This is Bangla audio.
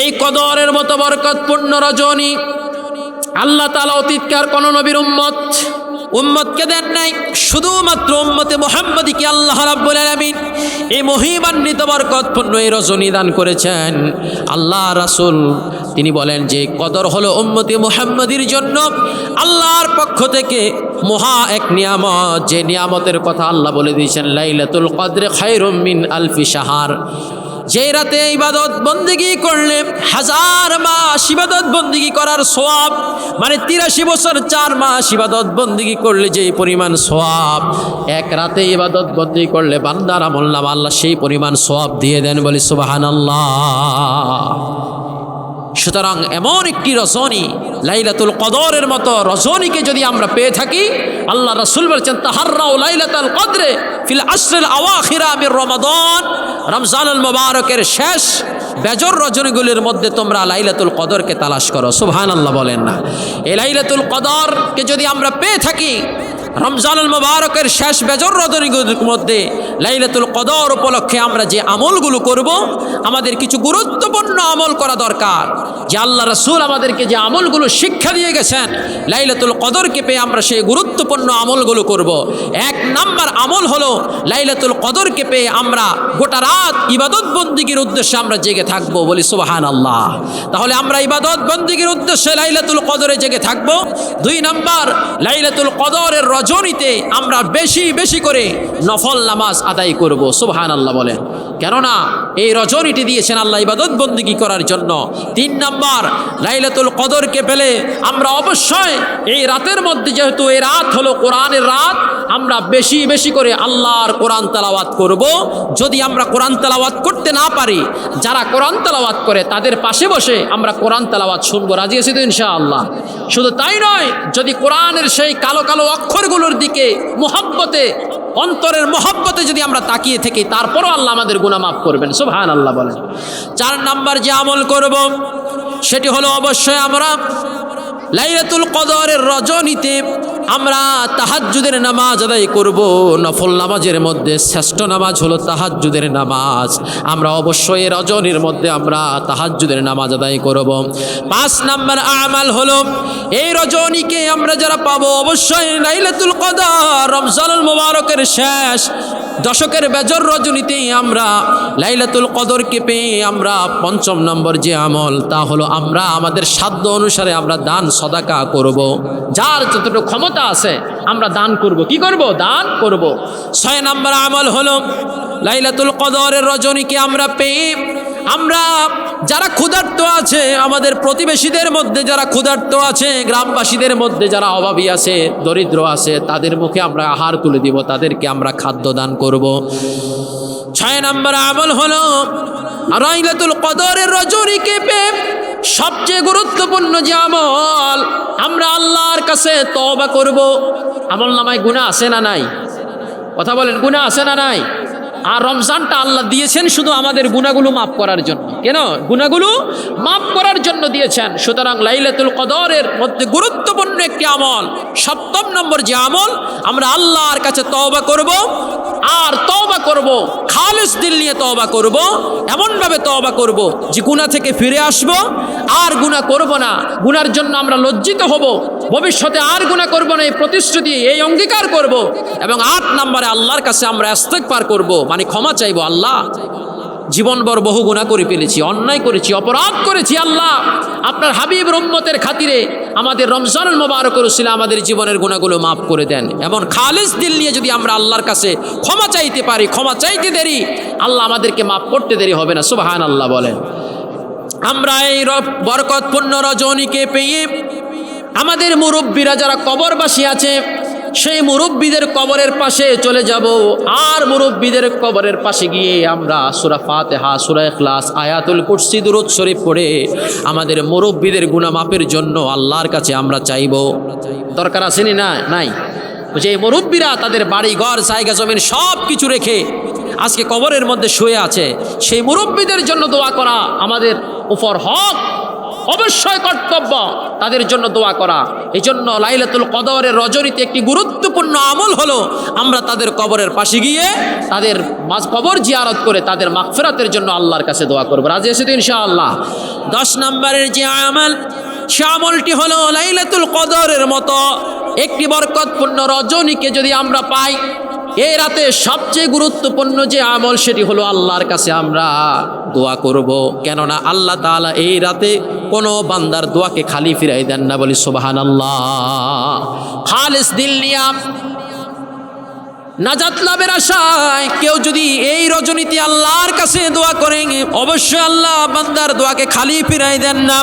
এই কদরের মতো বরকতপূর্ণ রজনী আল্লাহ তালা অতীতকার কোন নবীর উম্মত, উম্মতকে দেন নাই, শুধুমাত্র উম্মতে মোহাম্মদীকে আল্লাহ রাব্বুল আলামিন এই মহিমান্বিত বরকতপূর্ণ এই রজনী দান করেছেন। আল্লাহ রাসূল তিনি বলেন যে কদর হলো উম্মতে মোহাম্মদীর জন্য আল্লাহর পক্ষ থেকে মহা এক নিয়ামত। যে নিয়ামতের কথা আল্লাহ বলে দিয়েছেন, লাইলাতুল কদরে খায়রুম মিন আলফি শাহার। যে রাতে ইবাদত বন্দিগি করলে হাজার মাস ইবাদত বন্দিগি করার সোয়াব মানে তিরাশি বছর চার মাস ইবাদত বন্দিগি করলে যে পরিমাণ সোয়াব, এক রাতে ইবাদত বন্দি করলে বান্দার আমল নাম আল্লাহ সেই পরিমাণ সোয়াব দিয়ে দেন বলি সুবাহান সুতরাং এমন একটি রজনী লাইলাতুল কদরের মতো রজনীকে যদি আমরা পেয়ে থাকি, আল্লাহ রসুল বলছেন তাহার্রাও লাইলাতুল কদরে ফিল আশ্রেল আওয়াখিরা মির রমাদান। রমজানুল মোবারকের শেষ বেজর রজনীগুলির মধ্যে তোমরা লাইলাতুল কদরকে তালাশ করো। সুবহান আল্লাহ বলেন না। এই লাইলাতুল কদরকে যদি আমরা পেয়ে থাকি রমজানুল মোবারকের শেষ বেজর রজনীগুলির মধ্যে লাইলাতুল কদর উপলক্ষে আমরা যে আমলগুলো করব, আমাদের কিছু গুরুত্বপূর্ণ আমল করা দরকার। যে আল্লাহ রসুল আমাদেরকে যে আমলগুলো শিক্ষা দিয়ে গেছেন, লাইলাতুল কদরকে পেয়ে আমরা সেই গুরুত্বপূর্ণ আমলগুলো করব। এক নাম্বার আমল হলো লাইলাতুল কদরকে পেয়ে আমরা গোটা রাত ইবাদত বন্দিগির উদ্দেশ্যে আমরা জেগে থাকব। বলি সুবাহান আল্লাহ তাহলে আমরা ইবাদত বন্দিগির উদ্দেশ্যে লাইলাতুল কদরে জেগে থাকব। দুই নাম্বার, লাইলাতুল কদরের রজনীতে আমরা বেশি বেশি করে নফল নামাজ আদায় করব। সুবহান আল্লাহ বলেন। কেননা এই রজনীটি দিয়েছেন আল্লাহ ইবাদত বন্দিগি করার জন্য। তিন নাম্বার, লাইলাতুল কদরকে পেলে আমরা অবশ্যই এই রাতের মধ্যে যেহেতু এই রাত হলো কোরআনের রাত, আমরা বেশি বেশি করে আল্লাহর কোরআন তালাওয়াত করব। যদি আমরা কোরআন তালাওয়াত করতে না পারি, যারা কোরআন তালাওয়াত করে তাদের পাশে বসে আমরা কোরআন তালাওয়াত শুনব। রাজি আছি তো ইনশাআল্লাহ? শুধু তাই নয়, যদি কোরআনের সেই কালো কালো অক্ষরগুলোর দিকে, মোহাব্বতে অন্তরের মহব্বতে যদি আমরা তাকিয়ে থাকি, তারপরও আল্লাহ আমাদের গুণা মাফ করবেন। সুবহান আল্লাহ বলেন। চার নাম্বার যে আমল করব, সেটি হলো অবশ্যই আমরা লাইলাতুল কদরের রজনীতে আমরা তাহাজ্জুদের নামাজ আদায় করব। নফল নামাজের মধ্যে শ্রেষ্ঠ নামাজ হলো তাহাজ্জুদের নামাজ। আমরা অবশ্যই রজনীর মধ্যে আমরা তাহাজ্জুদের নামাজ আদায় করব। পাঁচ নাম্বার আমাল হলো, এই রজনীকে আমরা যারা পাবো অবশ্যই লাইলাতুল কদর, রমজানুল মুবারকের শেষ দশকের বেজর রজনীতেই আমরা লাইলাতুল কদরকে পেয়ে আমরা পঞ্চম নম্বর যে আমল, তা হলো আমরা আমাদের সাধ্য অনুসারে আমরা দান, সদাকা করব। যার যতটুকু ক্ষমতা আছে, আমরা দান করব। কি করব? দান করব। ছয় নম্বর আমল হলো, লাইলাতুল কদরের রজনীকে আমরা পেয়ে, আমরা যারা ক্ষুধার্ত আছে, আমাদের প্রতিবেশীদের মধ্যে যারা ক্ষুধার্ত আছে, গ্রামবাসীদের মধ্যে যারা অভাবী আছে, দরিদ্র আছে, তাদের মুখে আমরা আহার তুলে দিব, তাদেরকে আমরা খাদ্য দান করব। ছয় নম্বর আমল হলো রাইলাতুল কদরের রজনীকে পেয়ে সবচেয়ে গুরুত্বপূর্ণ যে আমল, আমরা আল্লাহর কাছে তবা করব। আমল নামায় গুণা আছে না নাই? কথা বলেন গুণা আছে না নাই? আর রমজানটা আল্লাহ দিয়েছেন শুধু আমাদের গুণাগুলো মাফ করার জন্য। কেন? গুণাগুলো মাফ করার জন্য দিয়েছেন। সুতরাং লাইলাতুল কদরের মধ্যে গুরুত্বপূর্ণ একটি আমল, সপ্তম নম্বর যে আমল, আমরা আল্লাহর কাছে তওবা করব, আর তওবা করব, খালিস দিল নিয়ে তওবা করব, এমনভাবে তওবা করব যে গুণা থেকে ফিরে আসব, আর গুণা করব না। গুনার জন্য আমরা লজ্জিত হব। ভবিষ্যতে আর গুণা করব না, এই প্রতিশ্রুতি, এই অঙ্গীকার করব। এবং আট নম্বরে আল্লাহর কাছে আমরা পার করব। মানে ক্ষমা চাইব আল্লাহ। জীবনভর বহু গুণা করে ফেলেছি, অন্যায় করেছি, অপরাধ করেছি আল্লাহ। আপনার হাবিব রম্মতের খাতিরে আমাদের রমজানুল মোবারক রসিলা আমাদের জীবনের গুণাগুলো মাফ করে দেন। এমন খালিস দিল নিয়ে যদি আমরা আল্লাহর কাছে ক্ষমা চাইতে পারি, ক্ষমা চাইতে দেরি, আল্লাহ আমাদেরকে মাফ করতে দেরি হবে না সুবাহান আল্লাহ বলেন। আমরা এই বরকতপূর্ণ রজনীকে পেয়ে আমাদের মুরব্বীরা যারা কবরবাসী আছে সেই মুরব্বীদের কবরের পাশে চলে যাব। আর মুরব্বীদের কবরের পাশে গিয়ে আমরা সুরা ফাতেহা, সুরা এখলাস আয়াতুল কুরসি, দুরুদ শরীফ পড়ে আমাদের মুরব্বীদের গুণামাপের জন্য আল্লাহর কাছে আমরা চাইব। দরকার আসেনি না নাই। যে মুরব্বীরা তাদের বাড়ি, ঘর, জায়গা, জমিন সব কিছু রেখে আজকে কবরের মধ্যে শুয়ে আছে, সেই মুরব্বীদের জন্য দোয়া করা আমাদের উপর হক অবশ্যই কর্তব্য তাদের জন্য দোয়া করা। এই জন্য লাইলাতুল কদরের রজনীতে একটি গুরুত্বপূর্ণ আমল হলো, আমরা তাদের কবরের পাশে গিয়ে তাদের কবর জিয়ারত করে তাদের মাগফিরাতের জন্য আল্লাহর কাছে দোয়া করব। রাজি এসে তো ইনশাআল্লাহ? দশ নম্বরের যে আমল, সে আমলটি হলো লাইলাতুল কদরের মতো একটি বরকতপূর্ণ রজনীকে যদি আমরা পাই এই রাতে সবচেয়ে গুরুত্বপূর্ণ যে আমল সেটি হলো আল্লাহর কাছে আমরা দোয়া করব। কেননা আল্লাহ তাআলা এই রাতে কোনো বান্দার দোয়াকে খালি ফিরাই দেন না, বলি সোবাহান আল্লাহ খালেস দিল নাজাত লাভের আশায় কেউ যদি এই রজনীতে আল্লাহর কাছে দোয়া করেন অবশ্যই আল্লাহ বান্দার দোয়াকে খালি ফিরাই দেন না।